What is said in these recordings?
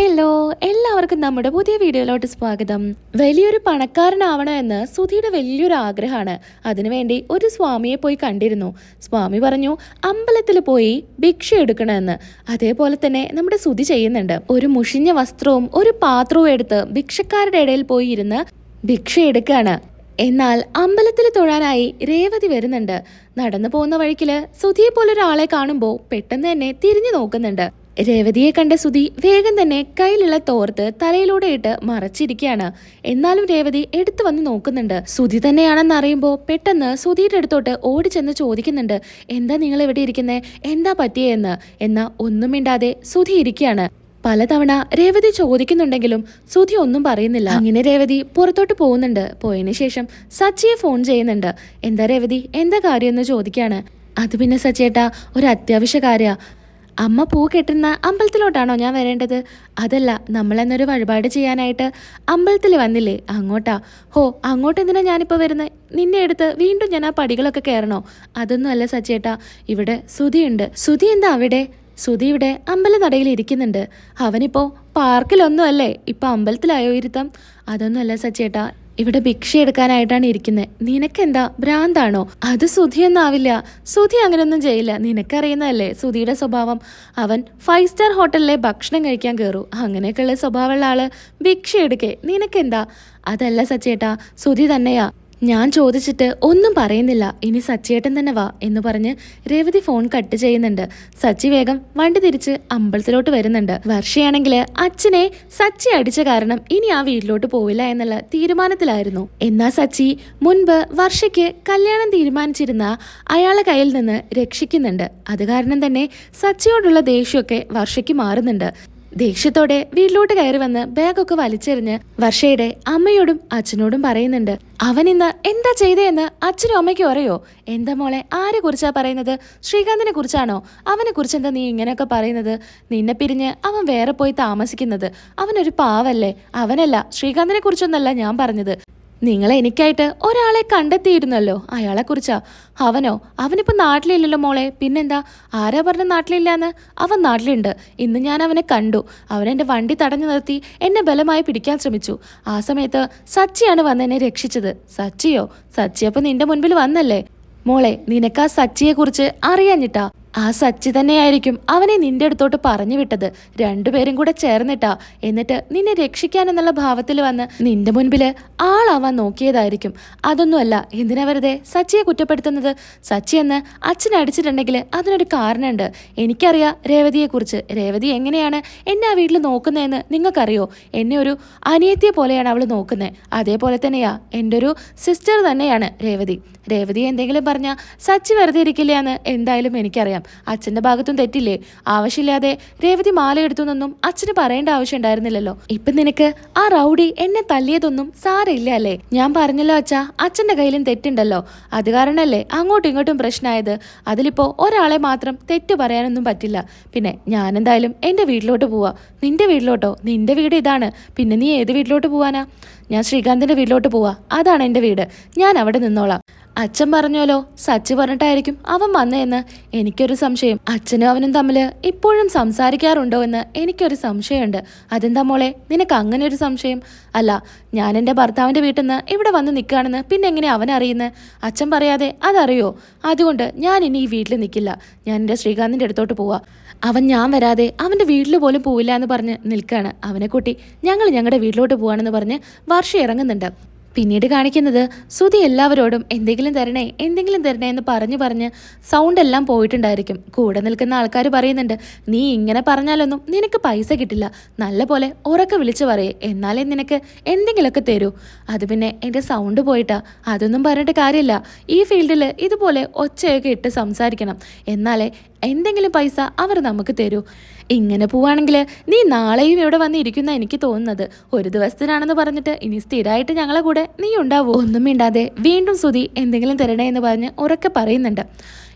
Hello എല്ലാവർക്കും നമ്മുടെ പുതിയ വീഡിയോയിലോട്ട് സ്വാഗതം. വലിയൊരു പണക്കാരനാവണോ എന്ന് സുധിയുടെ വലിയൊരു ആഗ്രഹമാണ്. അതിനുവേണ്ടി ഒരു സ്വാമിയെ പോയി കണ്ടിരുന്നു. സ്വാമി പറഞ്ഞു അമ്പലത്തിൽ പോയി ഭിക്ഷ എടുക്കണമെന്ന്. അതേപോലെ തന്നെ നമ്മുടെ സുധി ചെയ്യുന്നുണ്ട്. ഒരു മുഷിഞ്ഞ വസ്ത്രവും ഒരു പാത്രവും എടുത്ത് ഭിക്ഷക്കാരുടെ ഇടയിൽ പോയി ഇരുന്ന് ഭിക്ഷ എടുക്കുകയാണ് എന്നാൽ അമ്പലത്തിൽ തൊഴാനായി രേവതി വരുന്നുണ്ട്. നടന്നു പോകുന്ന വഴിക്കിൽ സുധിയെ പോലൊരാളെ കാണുമ്പോൾ പെട്ടെന്ന് തന്നെ തിരിഞ്ഞു നോക്കുന്നുണ്ട്. രേവതിയെ കണ്ട സുധി വേഗം തന്നെ കയ്യിലുള്ള തോർത്ത് തലയിലൂടെ ഇട്ട് മറച്ചിരിക്കുകയാണ്. എന്നാലും രേവതി എടുത്തു വന്ന് നോക്കുന്നുണ്ട്. സുധി തന്നെയാണെന്ന് അറിയുമ്പോൾ പെട്ടെന്ന് സുധിയുടെ അടുത്തോട്ട് ഓടി ചെന്ന് ചോദിക്കുന്നുണ്ട്. എന്താ നിങ്ങൾ എവിടെ ഇരിക്കുന്നേ? എന്താ പറ്റിയെന്ന്? എന്നാ ഒന്നും മിണ്ടാതെ സുധി ഇരിക്കുകയാണ്. പലതവണ രേവതി ചോദിക്കുന്നുണ്ടെങ്കിലും സുധി ഒന്നും പറയുന്നില്ല. അങ്ങനെ രേവതി പുറത്തോട്ട് പോകുന്നുണ്ട്. പോയതിനു ശേഷം സച്ചിയെ ഫോൺ ചെയ്യുന്നുണ്ട്. എന്താ രേവതി? എന്താ കാര്യമെന്ന് ചോദിക്കുകയാണ്. അത് പിന്നെ സച്ചിയേട്ടാ ഒരു അത്യാവശ്യ കാര്യ. അമ്മ പൂ കെട്ടുന്ന അമ്പലത്തിലോട്ടാണോ ഞാൻ വരേണ്ടത്? അതല്ല നമ്മളെന്നൊരു വഴിപാട് ചെയ്യാനായിട്ട് അമ്പലത്തിൽ വന്നില്ലേ? അങ്ങോട്ടാ. ഹോ അങ്ങോട്ട് എന്തിനാ ഞാനിപ്പോൾ വരുന്നത് നിന്നെ എടുത്ത് വീണ്ടും ഞാൻ ആ പടികളൊക്കെ കയറണോ? അതൊന്നും അല്ല സച്ചേട്ടാ. ഇവിടെ സുധിയുണ്ട്. സുധി എന്താ അവിടെ? സുധി ഇവിടെ അമ്പലനടയിൽ ഇരിക്കുന്നുണ്ട്. അവനിപ്പോൾ പാർക്കിലൊന്നും അല്ലേ ഇപ്പം അമ്പലത്തിലായോ ഇരുത്തം? അതൊന്നുമല്ല സച്ചേട്ടാ. ഇവിടെ ഭിക്ഷ എടുക്കാനായിട്ടാണ് ഇരിക്കുന്നത് നിനക്കെന്താ? ഭ്രാന്താണോ? അത് സുധിയൊന്നാവില്ല സുധി അങ്ങനെയൊന്നും ചെയ്യില്ല. നിനക്കറിയുന്നതല്ലേ സുധിയുടെ സ്വഭാവം? അവൻ ഫൈവ് സ്റ്റാർ ഹോട്ടലിലെ ഭക്ഷണം കഴിക്കാൻ കയറൂ അങ്ങനെയൊക്കെയുള്ള സ്വഭാവമുള്ള ആൾ ഭിക്ഷ എടുക്കേ. നിനക്കെന്താ? അതല്ല സച്ചേട്ടാ. സുധി തന്നെയാ. ഞാൻ ചോദിച്ചിട്ട് ഒന്നും പറയുന്നില്ല. ഇനി സച്ചിയേട്ടൻ തന്നെ വാ എന്ന് പറഞ്ഞ് രേവതി ഫോൺ കട്ട് ചെയ്യുന്നുണ്ട്. സച്ചി വേഗം വണ്ടി തിരിച്ച് അമ്പലത്തിലോട്ട് വരുന്നുണ്ട്. വർഷയാണെങ്കിൽ അച്ഛനെ സച്ചി അടിച്ച കാരണം ഇനി ആ വീട്ടിലോട്ട് പോവില്ല എന്നുള്ള തീരുമാനത്തിലായിരുന്നു. എന്നാ സച്ചി മുൻപ് വർഷയ്ക്ക് കല്യാണം തീരുമാനിച്ചിരുന്ന അയാളെ കയ്യിൽ നിന്ന് രക്ഷിക്കുന്നുണ്ട്. അത് കാരണം തന്നെ സച്ചിയോടുള്ള ദേഷ്യമൊക്കെ വർഷയ്ക്ക് മാറുന്നുണ്ട്. ദേഷ്യത്തോടെ വീട്ടിലോട്ട് കയറി വന്ന് ബാഗൊക്കെ വലിച്ചെറിഞ്ഞ് വർഷയുടെ അമ്മയോടും അച്ഛനോടും പറയുന്നുണ്ട് അവൻ ഇന്ന് എന്താ ചെയ്തതെന്ന് അച്ഛനും അമ്മയ്ക്കും അറിയോ? എന്താ മോളെ ആരെ കുറിച്ചാ പറയുന്നത്? ശ്രീകാന്തിനെ കുറിച്ചാണോ? അവനെ കുറിച്ച് എന്താ നീ ഇങ്ങനെയൊക്കെ പറയുന്നത്? നിന്നെ പിരിഞ്ഞ് അവൻ വേറെ പോയി താമസിക്കുന്നത്. അവനൊരു പാവല്ലേ? അവനല്ല ശ്രീകാന്തിനെ കുറിച്ചൊന്നല്ല ഞാൻ പറഞ്ഞത്. നിങ്ങൾ എനിക്കായിട്ട് ഒരാളെ കണ്ടെത്തിയിരുന്നല്ലോ. അയാളെ കുറിച്ചാ. അവനോ? അവനിപ്പോ നാട്ടിലില്ലല്ലോ മോളെ. പിന്നെന്താ? ആരാ പറഞ്ഞ നാട്ടിലില്ലാന്ന്? അവൻ നാട്ടിലുണ്ട്. ഇന്ന് ഞാൻ അവനെ കണ്ടു. അവൻ എന്റെ വണ്ടി തടഞ്ഞു നിർത്തി എന്നെ ബലമായി പിടിക്കാൻ ശ്രമിച്ചു. ആ സമയത്ത് സച്ചിയാണ് വന്ന് എന്നെ രക്ഷിച്ചത്. സച്ചിയോ? സച്ചി അപ്പൊ നിന്റെ മുൻപിൽ വന്നല്ലേ? മോളെ നിനക്ക് ആ സച്ചിയെ കുറിച്ച് അറിയാഞ്ഞിട്ടാ. ആ സച്ചി തന്നെയായിരിക്കും അവനെ നിന്റെ അടുത്തോട്ട് പറഞ്ഞു വിട്ടത്. രണ്ടുപേരും കൂടെ ചേർന്നിട്ടാ. എന്നിട്ട് നിന്നെ രക്ഷിക്കാനെന്നുള്ള ഭാവത്തിൽ വന്ന് നിന്റെ മുൻപിൽ ആളാവാൻ നോക്കിയതായിരിക്കും. അതൊന്നുമല്ല എന്തിനാ വെറുതെ സച്ചിയെ കുറ്റപ്പെടുത്തുന്നത്? സച്ചി എന്ന് അച്ഛൻ അടിച്ചിട്ടുണ്ടെങ്കിൽ അതിനൊരു കാരണമുണ്ട്. എനിക്കറിയാം രേവതിയെ കുറിച്ച് രേവതി എങ്ങനെയാണ് എന്നെ ആ വീട്ടിൽ നോക്കുന്നതെന്ന് നിങ്ങൾക്കറിയോ? എന്നെ ഒരു അനിയത്തിയെ പോലെയാണ് അവൾ നോക്കുന്നത് അതേപോലെ തന്നെയാ എന്റെ ഒരു സിസ്റ്റർ തന്നെയാണ് രേവതി. രേവതി എന്തെങ്കിലും പറഞ്ഞാൽ സച്ചി വെറുതെ ഇരിക്കില്ല എന്ന് എന്തായാലും എനിക്കറിയാം. അച്ഛന്റെ ഭാഗത്തും തെറ്റില്ലേ? ആവശ്യമില്ലാതെ രേവതി മാല എടുത്തുന്നൊന്നും അച്ഛന് പറയേണ്ട ആവശ്യം ഉണ്ടായിരുന്നില്ലല്ലോ. ഇപ്പൊ നിനക്ക് ആ റൗഡി എന്നെ തല്ലിയതൊന്നും സാരയില്ല അല്ലേ? ഞാൻ പറഞ്ഞല്ലോ അച്ഛാ അച്ഛന്റെ കയ്യിലും തെറ്റുണ്ടല്ലോ. അത് കാരണല്ലേ അങ്ങോട്ടും ഇങ്ങോട്ടും പ്രശ്നമായത്? അതിലിപ്പോ ഒരാളെ മാത്രം തെറ്റ് പറയാനൊന്നും പറ്റില്ല. പിന്നെ ഞാനെന്തായാലും എന്റെ വീട്ടിലോട്ട് പോവാ. നിന്റെ വീട്ടിലോട്ടോ? നിന്റെ വീട് ഇതാണ്. പിന്നെ നീ ഏത് വീട്ടിലോട്ട് പോവാനാ? ഞാൻ ശ്രീകാന്തിന്റെ വീട്ടിലോട്ട് പോവാ. അതാണ് എന്റെ വീട്. ഞാൻ അവിടെ നിന്നോളാം. അച്ഛൻ പറഞ്ഞോലോ സച്ചി പറഞ്ഞിട്ടായിരിക്കും അവൻ വന്നതെന്ന് എനിക്കൊരു സംശയം. അച്ഛനും അവനും തമ്മിൽ ഇപ്പോഴും സംസാരിക്കാറുണ്ടോ എന്ന് എനിക്കൊരു സംശയമുണ്ട്. അതെന്താ മോളെ നിനക്ക് അങ്ങനെ ഒരു സംശയം? അല്ല ഞാൻ എന്റെ ഭർത്താവിന്റെ വീട്ടിൽ നിന്ന് ഇവിടെ വന്ന് നിൽക്കുകയാണെന്ന് പിന്നെ എങ്ങനെ അവൻ അറിയുന്നത് അച്ഛൻ പറയാതെ അതറിയോ? അതുകൊണ്ട് ഞാൻ ഇനി ഈ വീട്ടിൽ നിൽക്കില്ല. ഞാൻ എന്റെ ശ്രീകാന്തിന്റെ അടുത്തോട്ട് പോവാ. അവൻ ഞാൻ വരാതെ അവന്റെ വീട്ടിൽ പോലും പോവില്ല എന്ന് പറഞ്ഞ് നിൽക്കുകയാണ്. അവനെ കൂട്ടി ഞങ്ങൾ ഞങ്ങളുടെ വീട്ടിലോട്ട് പോവാണെന്ന് പറഞ്ഞ് വർഷം ഇറങ്ങുന്നുണ്ട്. പിന്നീട് കാണിക്കുന്നത് സുധി എല്ലാവരോടും എന്തെങ്കിലും തരണേ എന്തെങ്കിലും തരണേ എന്ന് പറഞ്ഞു പറഞ്ഞ് സൗണ്ട് എല്ലാം പോയിട്ടുണ്ടായിരിക്കും. കൂടെ നിൽക്കുന്ന ആൾക്കാർ പറയുന്നുണ്ട് നീ ഇങ്ങനെ പറഞ്ഞാലൊന്നും നിനക്ക് പൈസ കിട്ടില്ല. നല്ല പോലെ ഉറക്കെ വിളിച്ചു പറയേ. എന്നാലേ നിനക്ക് എന്തെങ്കിലുമൊക്കെ തരൂ. അത് പിന്നെ എന്റെ സൗണ്ട് പോയിട്ടാ. അതൊന്നും പറഞ്ഞിട്ട് കാര്യമില്ല. ഈ ഫീൽഡിൽ ഇതുപോലെ ഒച്ചയൊക്കെ ഇട്ട് സംസാരിക്കണം. എന്നാലേ എന്തെങ്കിലും പൈസ അവർ നമുക്ക് തരൂ. ഇങ്ങനെ പോവാണെങ്കിൽ നീ നാളെയും ഇവിടെ വന്നിരിക്കുന്ന എനിക്ക് തോന്നുന്നത്. ഒരു ദിവസത്തിനാണെന്ന് പറഞ്ഞിട്ട് ഇനി സ്ഥിരമായിട്ട് ഞങ്ങളെ കൂടെ നീ ഉണ്ടാവൂ. ഒന്നും മിണ്ടാതെ വീണ്ടും സുതി എന്തെങ്കിലും തരണേ എന്ന് പറഞ്ഞ് ഉറക്കെ പറയുന്നുണ്ട്.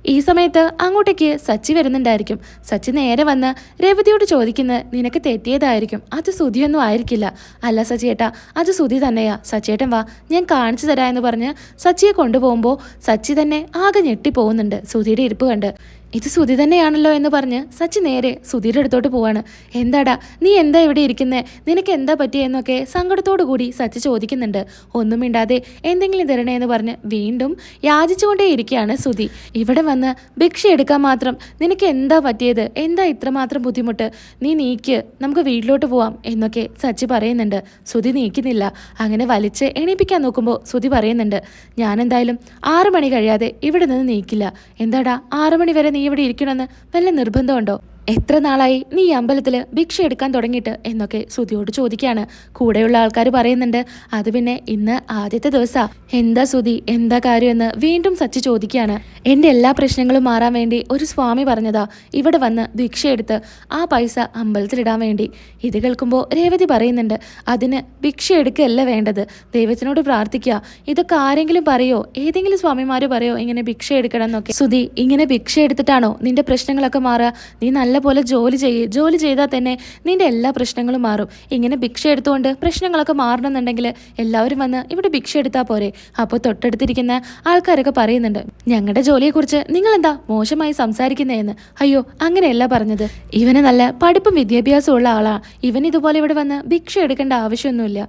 ഈ സമയത്ത് അങ്ങോട്ടേക്ക് സച്ചി വരുന്നുണ്ടായിരിക്കും. സച്ചി നേരെ വന്ന് രേവതിയോട് ചോദിക്കുന്നത് നിനക്ക് തെറ്റിയതായിരിക്കും. അത് സുതിയൊന്നും ആയിരിക്കില്ല. അല്ല സച്ചിയേട്ടാ അത് സുതി തന്നെയാ. സച്ചിയേട്ടൻ വാ ഞാൻ കാണിച്ചു തരാ എന്ന് പറഞ്ഞ് സച്ചിയെ കൊണ്ടുപോകുമ്പോൾ സച്ചി തന്നെ ആകെ ഞെട്ടിപ്പോകുന്നുണ്ട്. സുതിയുടെ ഇരിപ്പ് കണ്ട്. ഇത് സുധി തന്നെയാണല്ലോ എന്ന് പറഞ്ഞ് സച്ചി നേരെ സുധിയുടെ അടുത്തോട്ട് പോവാണ്. എന്താടാ നീ എന്താ ഇവിടെ ഇരിക്കുന്നേ? നിനക്ക് എന്താ പറ്റിയെന്നൊക്കെ സങ്കടത്തോടു കൂടി സച്ചി ചോദിക്കുന്നുണ്ട്. ഒന്നും മിണ്ടാതെ എന്തെങ്കിലും തരണേ എന്ന് പറഞ്ഞ് വീണ്ടും യാചിച്ചുകൊണ്ടേ ഇരിക്കുകയാണ് സുധി ഇവിടെ വന്ന് ഭിക്ഷ എടുക്കാൻ മാത്രം നിനക്ക് എന്താ പറ്റിയത്? എന്താ ഇത്രമാത്രം ബുദ്ധിമുട്ട്? നീ നീക്ക് നമുക്ക് വീട്ടിലോട്ട് പോവാം എന്നൊക്കെ സച്ചി പറയുന്നുണ്ട്. സുധി നീക്കുന്നില്ല. അങ്ങനെ വലിച്ച് എണീപ്പിക്കാൻ നോക്കുമ്പോൾ സുധി പറയുന്നുണ്ട്. ഞാനെന്തായാലും ആറു മണി കഴിയാതെ ഇവിടെ നിന്ന് നീക്കില്ല. എന്താടാ ആറു മണി വരെ നീ ഇവിടെ ഇരിക്കണമെന്ന് വല്ല നിർബന്ധമുണ്ടോ? എത്ര നാളായി നീ അമ്പലത്തിൽ ഭിക്ഷ എടുക്കാൻ തുടങ്ങിയിട്ട് എന്നൊക്കെ സുതിയോട് ചോദിക്കുകയാണ്. കൂടെയുള്ള ആൾക്കാർ പറയുന്നുണ്ട് അത് പിന്നെ ഇന്ന് ആദ്യത്തെ ദിവസാ. എന്താ സുതി എന്താ കാര്യം? എന്ന് വീണ്ടും സച്ചി ചോദിക്കുകയാണ്. എന്റെ എല്ലാ പ്രശ്നങ്ങളും മാറാൻ വേണ്ടി ഒരു സ്വാമി പറഞ്ഞതാ. ഇവിടെ വന്ന് ഭിക്ഷ എടുത്ത് ആ പൈസ അമ്പലത്തിലിടാൻ വേണ്ടി. ഇത് കേൾക്കുമ്പോൾ രേവതി പറയുന്നുണ്ട് അതിന് ഭിക്ഷ എടുക്കുകയല്ല വേണ്ടത്. ദൈവത്തിനോട് പ്രാർത്ഥിക്കുക. ഇതൊക്കെ ആരെങ്കിലും പറയോ? ഏതെങ്കിലും സ്വാമിമാര് പറയോ ഇങ്ങനെ ഭിക്ഷ എടുക്കണം എന്നൊക്കെ? സുതി ഇങ്ങനെ ഭിക്ഷ എടുത്തിട്ടാണോ നിന്റെ പ്രശ്നങ്ങളൊക്കെ മാറുക? നീ നല്ലപോലെ ജോലി ചെയ്യ് ജോലി ചെയ്താൽ തന്നെ നിന്റെ എല്ലാ പ്രശ്നങ്ങളും മാറും. ഇങ്ങനെ ഭിക്ഷ എടുത്തുകൊണ്ട് പ്രശ്നങ്ങളൊക്കെ മാറണമെന്നുണ്ടെങ്കിൽ എല്ലാവരും വന്ന് ഇവിടെ ഭിക്ഷ എടുത്താൽ പോരെ. അപ്പോൾ തൊട്ടടുത്തിരിക്കുന്ന ആൾക്കാരൊക്കെ പറയുന്നുണ്ട് ഞങ്ങളുടെ ജോലിയെക്കുറിച്ച് നിങ്ങൾ എന്താ മോശമായി സംസാരിക്കുന്നതെന്ന് അയ്യോ അങ്ങനെയല്ല പറഞ്ഞത്. ഇവന് നല്ല പഠിപ്പും വിദ്യാഭ്യാസവും ഉള്ള ആളാ. ഇവൻ ഇതുപോലെ ഇവിടെ വന്ന് ഭിക്ഷ എടുക്കേണ്ട ആവശ്യമൊന്നുമില്ല.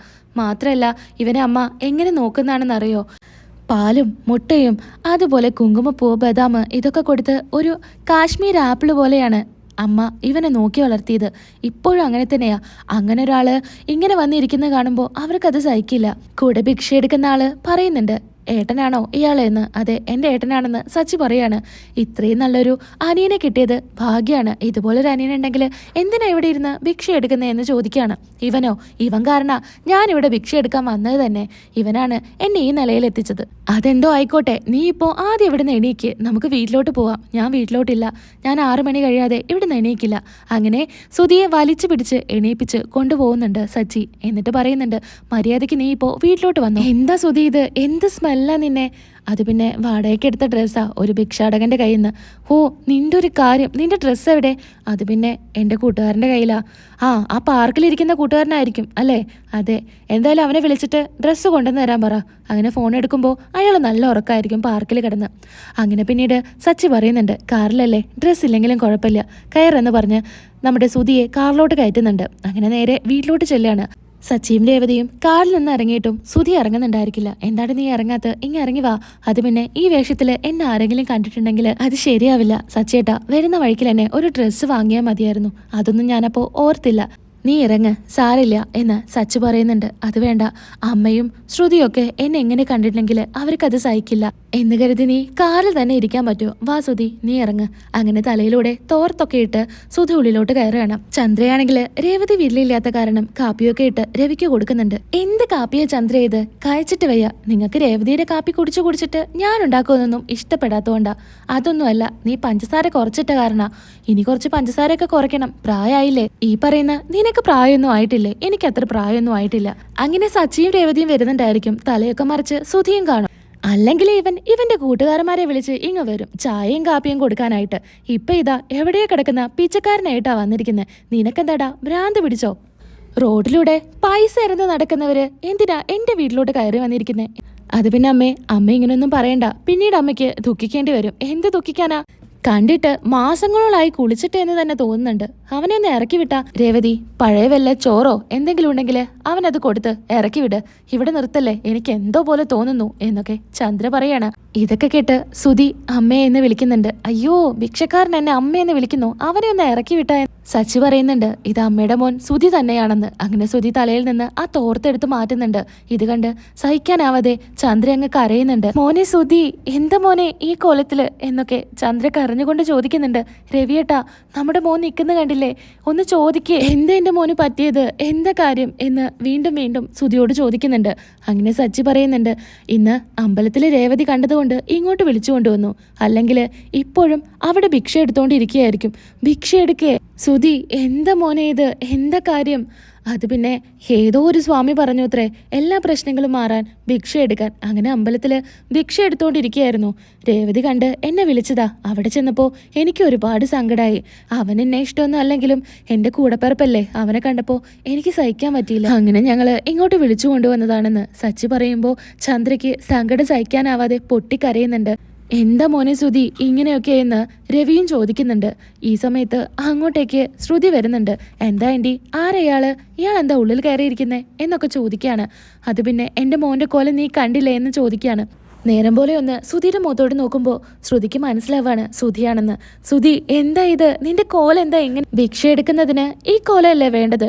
മാത്രമല്ല ഇവനെ അമ്മ എങ്ങനെ നോക്കുന്നതാണെന്നറിയോ? പാലും മുട്ടയും അതുപോലെ കുങ്കുമപ്പൂ ബദാം ഇതൊക്കെ കൊടുത്ത് ഒരു കാശ്മീർ ആപ്പിൾ പോലെയാണ് അമ്മ ഇവനെ നോക്കി വളർത്തിയത് ഇപ്പോഴും അങ്ങനെ തന്നെയാ. അങ്ങനെ ഒരാൾ ഇങ്ങനെ വന്നിരിക്കുന്നത് കാണുമ്പോൾ അവർക്കത് സഹിക്കില്ല. കൂടെ ഭിക്ഷ എടുക്കുന്ന ആൾ പറയുന്നുണ്ട് ഏട്ടനാണോ ഇയാളെന്ന്? അതെ എന്റെ ഏട്ടനാണെന്ന് സച്ചി പറയാണ്. ഇത്രയും നല്ലൊരു അനിയനെ കിട്ടിയത് ഭാഗ്യാണ്. ഇതുപോലൊരു അനിയൻ അനിയനുണ്ടെങ്കിൽ എന്തിനാ ഇവിടെ ഇരുന്ന് ഭിക്ഷ എടുക്കുന്നതെന്ന് ചോദിക്കുകയാണ് ഇവനോ? ഇവൻ കാരണ ഞാനിവിടെ ഭിക്ഷ എടുക്കാൻ വന്നത് തന്നെ. ഇവനാണ് എന്നെ ഈ നിലയിൽ എത്തിച്ചത് അതെന്തോ ആയിക്കോട്ടെ നീ ഇപ്പോൾ ആദ്യം ഇവിടുന്ന് എണീക്ക്. നമുക്ക് വീട്ടിലോട്ട് പോവാം. ഞാൻ വീട്ടിലോട്ടില്ല. ഞാൻ ആറു മണി കഴിയാതെ ഇവിടുന്ന് എണീക്കില്ല. അങ്ങനെ സുധിയെ വലിച്ചു പിടിച്ച് എണീപ്പിച്ച് കൊണ്ടുപോകുന്നുണ്ട് സച്ചി. എന്നിട്ട് പറയുന്നുണ്ട് മര്യാദയ്ക്ക് നീ ഇപ്പോൾ വീട്ടിലോട്ട് വന്നു. എന്താ സുധി ഇത്? എന്ത് സ്മെല്ലാ നിന്നെ. അത് പിന്നെ വാടകയ്ക്ക് എടുത്ത ഡ്രസ്സാ. ഒരു ഭിക്ഷാടകന്റെ കയ്യിൽ നിന്ന് ഓ നിന്റെ ഒരു കാര്യം. നിന്റെ ഡ്രസ്സ് എവിടെ? അത് പിന്നെ എന്റെ കൂട്ടുകാരന്റെ കയ്യിലാ. ആ ആ പാർക്കിലിരിക്കുന്ന കൂട്ടുകാരനായിരിക്കും അല്ലേ? അതെ. എന്തായാലും അവനെ വിളിച്ചിട്ട് ഡ്രസ്സ് കൊണ്ടുവന്ന് തരാൻ പറ. അങ്ങനെ ഫോൺ എടുക്കുമ്പോൾ അയാൾ നല്ല ഉറക്കമായിരിക്കും പാർക്കിൽ കിടന്ന്. അങ്ങനെ പിന്നീട് സച്ചി പറയുന്നുണ്ട് കാറിലല്ലേ? ഡ്രസ്സ് ഇല്ലെങ്കിലും കുഴപ്പമില്ല. കയറെന്ന് പറഞ്ഞ് നമ്മുടെ സുതിയെ കാറിലോട്ട് കയറ്റുന്നുണ്ട്. അങ്ങനെ നേരെ വീട്ടിലോട്ട് ചെല്ലുകയാണ് സച്ചിയും രേവതിയും കാറിൽ നിന്ന് ഇറങ്ങിയിട്ടും സുധി ഇറങ്ങുന്നുണ്ടായിരിക്കില്ല. എന്താണ് നീ ഇറങ്ങാത്ത ഇങ്ങ ഇറങ്ങി വാ. അത് പിന്നെ ഈ വേഷത്തിൽ എന്നെ ആരെങ്കിലും കണ്ടിട്ടുണ്ടെങ്കിൽ അത് ശരിയാവില്ല. സച്ചേട്ടാ വരുന്ന വഴിക്കിൽ എന്നെ ഒരു ഡ്രസ്സ് വാങ്ങിയാൽ മതിയായിരുന്നു. അതൊന്നും ഞാനപ്പോ ഓർത്തില്ല. നീ ഇറങ്ങ്. സാരില്ല എന്ന് സച്ചു പറയുന്നുണ്ട്. അത് വേണ്ട. അമ്മയും ശ്രുതിയൊക്കെ എന്നെ എങ്ങനെ കണ്ടിട്ടുണ്ടെങ്കിൽ അവർക്കത് സഹിക്കില്ല. എന്ന് കരുതി നീ കാറിൽ തന്നെ ഇരിക്കാൻ പറ്റുമോ വാ സുധി നീ ഇറങ്ങ്. അങ്ങനെ തലയിലൂടെ തോർത്തൊക്കെ ഇട്ട് സുധി ഉള്ളിലോട്ട് കയറുകയാണ്. ചന്ദ്രയാണെങ്കിൽ രേവതി വീട്ടിലില്ലാത്ത കാരണം കാപ്പിയൊക്കെ ഇട്ട് രവിക്ക് കൊടുക്കുന്നുണ്ട്. എന്ത് കാപ്പിയാ ചന്ദ്ര ഇത്? കഴിച്ചിട്ട് വയ്യ. നിങ്ങൾക്ക് രേവതിയുടെ കാപ്പി കുടിച്ചു കുടിച്ചിട്ട് ഞാൻ ഉണ്ടാക്കുന്നൊന്നും ഇഷ്ടപ്പെടാത്തോണ്ടാ അതൊന്നുമല്ല നീ പഞ്ചസാര കുറച്ചിട്ട കാരണ. ഇനി കുറച്ച് പഞ്ചസാരയൊക്കെ കുറയ്ക്കണം. പ്രായമായില്ലേ ഈ പറയുന്ന നിനക്ക് പ്രായമൊന്നും ആയിട്ടില്ലേ? എനിക്ക് അത്ര പ്രായമൊന്നും ആയിട്ടില്ല. അങ്ങനെ സച്ചിയും രേവതിയും വരുന്നുണ്ടായിരിക്കും. തലയൊക്കെ മറിച്ച് സുധിയും കാണും. അല്ലെങ്കിൽ ഇവൻ ഇവന്റെ കൂട്ടുകാരന്മാരെ വിളിച്ച് ഇങ്ങ് വരും. ചായയും കാപ്പിയും കൊടുക്കാനായിട്ട്. ഇപ്പൊ ഇതാ എവിടെയോ കിടക്കുന്ന പിച്ചക്കാരനായിട്ടാ വന്നിരിക്കുന്നത് നിനക്കെന്താടാ ഭ്രാന്ത് പിടിച്ചോ? റോഡിലൂടെ പൈസ ഇറന്ന് നടക്കുന്നവര് എന്തിനാ എന്റെ വീട്ടിലോട്ട് കയറി വന്നിരിക്കുന്നേ? അത് പിന്നെ അമ്മേ അമ്മ ഇങ്ങനെയൊന്നും പറയണ്ട. പിന്നീട് അമ്മയ്ക്ക് ദുഃഖിക്കേണ്ടി വരും. എന്ത് ദുഃഖിക്കാനാ? കണ്ടിട്ട് മാസങ്ങളോളായി കുളിച്ചിട്ട് എന്ന് തന്നെ തോന്നുന്നുണ്ട്. അവനെ ഒന്ന് ഇറക്കി വിട്ടാ. രേവതി പഴയ വല്ല ചോറോ എന്തെങ്കിലും ഉണ്ടെങ്കിൽ അവനത് കൊടുത്ത് ഇറക്കി വിട്. ഇവിടെ നിർത്തല്ലേ? എനിക്ക് എന്തോ പോലെ തോന്നുന്നു എന്നൊക്കെ ചന്ദ്ര പറയാണ്. ഇതൊക്കെ കേട്ട് സുധി അമ്മയെന്ന് വിളിക്കുന്നുണ്ട്. അയ്യോ ഭിക്ഷക്കാരൻ എന്നെ അമ്മയെന്ന് വിളിക്കുന്നു. അവനെ ഒന്ന് ഇറക്കി വിട്ടാ സച്ചി പറയുന്നുണ്ട് ഇത് അമ്മയുടെ മോൻ സുധി തന്നെയാണെന്ന്. അങ്ങനെ സുധി തലയിൽ നിന്ന് ആ തോർത്തെടുത്ത് മാറ്റുന്നുണ്ട്. ഇത് കണ്ട് സഹിക്കാനാവാതെ ചന്ദ്ര അങ്ങ് കരയുന്നുണ്ട്. മോനെ സുധി എന്താ മോനെ ഈ കോലത്തിൽ? എന്നൊക്കെ ചന്ദ്ര കരഞ്ഞുകൊണ്ട് ചോദിക്കുന്നുണ്ട്. രവിയേട്ടാ നമ്മുടെ മോൻ നിൽക്കുന്ന കണ്ടില്ലേ? ഒന്ന് ചോദിക്കേ. എന്താ എന്റെ മോന് പറ്റിയത്? എന്താ കാര്യം? എന്ന് വീണ്ടും വീണ്ടും സുതിയോട് ചോദിക്കുന്നുണ്ട്. അങ്ങനെ സച്ചി പറയുന്നുണ്ട് ഇന്ന് അമ്പലത്തിലെ രേവതി കണ്ടതുകൊണ്ട് ഇങ്ങോട്ട് വിളിച്ചു കൊണ്ടുവന്നു. അല്ലെങ്കിൽ ഇപ്പോഴും അവിടെ ഭിക്ഷ എടുത്തോണ്ടിരിക്കുകയായിരിക്കും. ഭിക്ഷ എടുക്കേ. സുധി എന്താ മോനെ ഇത്? എന്താ കാര്യം? അത് പിന്നെ ഏതോ ഒരു സ്വാമി പറഞ്ഞു അത്രേ എല്ലാ പ്രശ്നങ്ങളും മാറാൻ ഭിക്ഷ എടുക്കാൻ. അങ്ങനെ അമ്പലത്തിൽ ഭിക്ഷ എടുത്തോണ്ടിരിക്കുകയായിരുന്നു. രേവതി കണ്ട് എന്നെ വിളിച്ചതാ. അവിടെ ചെന്നപ്പോൾ എനിക്ക് ഒരുപാട് സങ്കടമായി അവൻ എന്നെ ഇഷ്ടമൊന്നും അല്ലെങ്കിലും എന്റെ കൂടപ്പിറപ്പല്ലേ? അവനെ കണ്ടപ്പോൾ എനിക്ക് സഹിക്കാൻ പറ്റിയില്ല. അങ്ങനെ ഞങ്ങൾ ഇങ്ങോട്ട് വിളിച്ചു കൊണ്ടുവന്നതാണെന്ന് സച്ചി പറയുമ്പോൾ ചന്ദ്രയ്ക്ക് സങ്കടം സഹിക്കാനാവാതെ പൊട്ടിക്കരയുന്നുണ്ട്. എന്താ മോനെ ശ്രുതി? ഇങ്ങനെയൊക്കെ എന്ന് രവിയും ചോദിക്കുന്നുണ്ട്. ഈ സമയത്ത് അങ്ങോട്ടേക്ക് ശ്രുതി വരുന്നുണ്ട്. എന്താ ആന്റി ആരയാൾ ഇയാൾ എന്താ ഉള്ളിൽ കയറിയിരിക്കുന്നേ? എന്നൊക്കെ ചോദിക്കുകയാണ്. അത് പിന്നെ എന്റെ മോന്റെ കോല നീ കണ്ടില്ലേ എന്ന് ചോദിക്കുകയാണ്. നേരം പോലെ ഒന്ന് സുധിയുടെ മുഖത്തോട്ട് നോക്കുമ്പോൾ ശ്രുതിക്ക് മനസ്സിലാവാണ് സുധിയാണെന്ന് സുധി എന്താ ഇത്? നിന്റെ കോല എന്താ ഇങ്ങനെ? ഭിക്ഷ എടുക്കുന്നതിന് ഈ കോലല്ലേ വേണ്ടത്?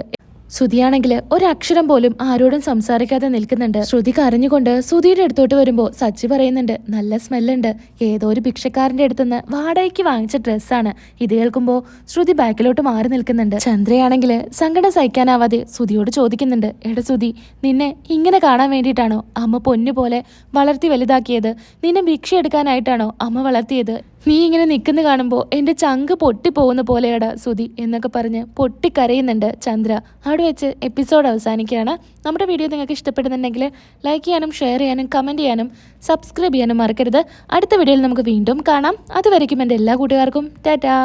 ശ്രുതിയാണെങ്കിൽ ഒരക്ഷരം പോലും ആരോടും സംസാരിക്കാതെ നിൽക്കുന്നുണ്ട്. ശ്രുതി കരഞ്ഞുകൊണ്ട് സുധിയുടെ അടുത്തോട്ട് വരുമ്പോൾ സച്ചി പറയുന്നുണ്ട് നല്ല സ്മെല്ലുണ്ട്. ഏതോ ഒരു ഭിക്ഷക്കാരന്റെ അടുത്തുനിന്ന് വാടകയ്ക്ക് വാങ്ങിച്ച ഡ്രസ്സാണ് ഇത് കേൾക്കുമ്പോൾ ശ്രുതി ബാക്കിലോട്ട് മാറി നിൽക്കുന്നുണ്ട്. ചന്ദ്രയാണെങ്കിൽ സങ്കടം സഹിക്കാനാവാതെ സുധിയോട് ചോദിക്കുന്നുണ്ട് എട സുധി നിന്നെ ഇങ്ങനെ കാണാൻ വേണ്ടിയിട്ടാണോ അമ്മ പൊന്നു പോലെ വളർത്തി വലുതാക്കിയത്? നിന്നെ ഭിക്ഷ എടുക്കാനായിട്ടാണോ അമ്മ വളർത്തിയത്? നീ ഇങ്ങനെ നിൽക്കുന്ന കാണുമ്പോൾ എന്റെ ചങ്ക് പൊട്ടിപ്പോകുന്ന പോലെയാടാ സുതി എന്നൊക്കെ പറഞ്ഞ് പൊട്ടിക്കരയുന്നുണ്ട് ചന്ദ്ര. അവിടെ വെച്ച് എപ്പിസോഡ് അവസാനിക്കുകയാണ്. നമ്മുടെ വീഡിയോ നിങ്ങൾക്ക് ഇഷ്ടപ്പെടുന്നുണ്ടെങ്കിൽ ലൈക്ക് ചെയ്യാനും ഷെയർ ചെയ്യാനും കമന്റ് ചെയ്യാനും സബ്സ്ക്രൈബ് ചെയ്യാനും മറക്കരുത്. അടുത്ത വീഡിയോയിൽ നമുക്ക് വീണ്ടും കാണാം. അതുവരയ്ക്കും എന്റെ എല്ലാ കൂട്ടുകാർക്കും. ടാറ്റാ.